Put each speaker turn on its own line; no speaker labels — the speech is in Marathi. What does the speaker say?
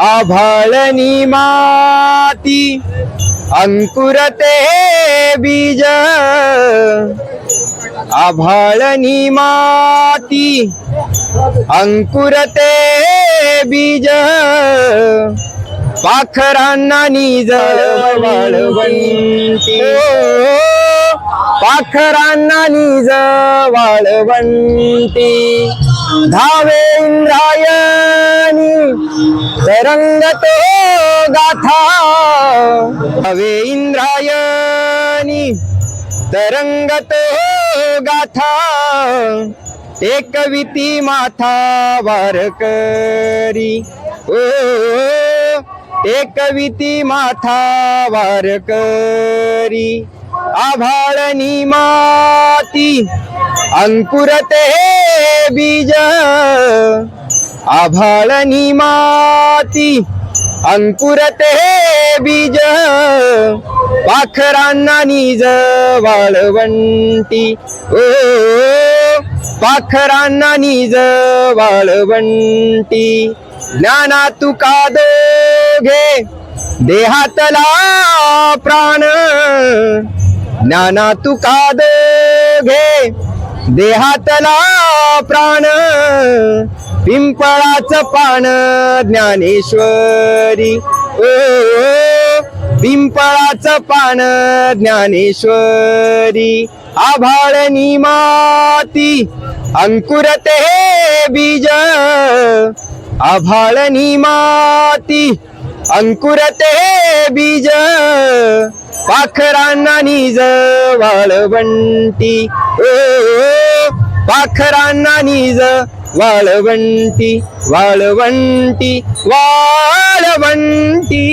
आभाळनी माती अंकुरते बीज. आभाळनी माती अंकुरते बीज. पाखरांना निज वाळवंटी. पाखरांना निज वाळवंटी. धावे इंद्रायणी तरंगतो हो गाथा। हवे इंद्रायणी तरंगतो हो गाथा। एकविती माथा वारकरी ओ एकविती माथा वारकरी आभाळनी माती अंकुरते बीज। आभाळनी माती अंकुरते बीज पाखरांना निज वाळवंटी. ओ पाखरांना निज वाळवंटी. ज्ञाना तुका दोघे? देहातला प्राण. ज्ञाना तुका दोघे? देहातला प्राण. पिंपळाचं पान ज्ञानेश्वरी. ओ पिंपळाचं पान ज्ञानेश्वरी. आभाळनी माती अंकुरते बीज. आभाळनी माती अंकुरते बीज. पाखरांना निज वाळवंटी. ओ. पाखरांना निज వాళ్ళ వంటి వాళ్ళ వంటి వాళ్ళ వంటి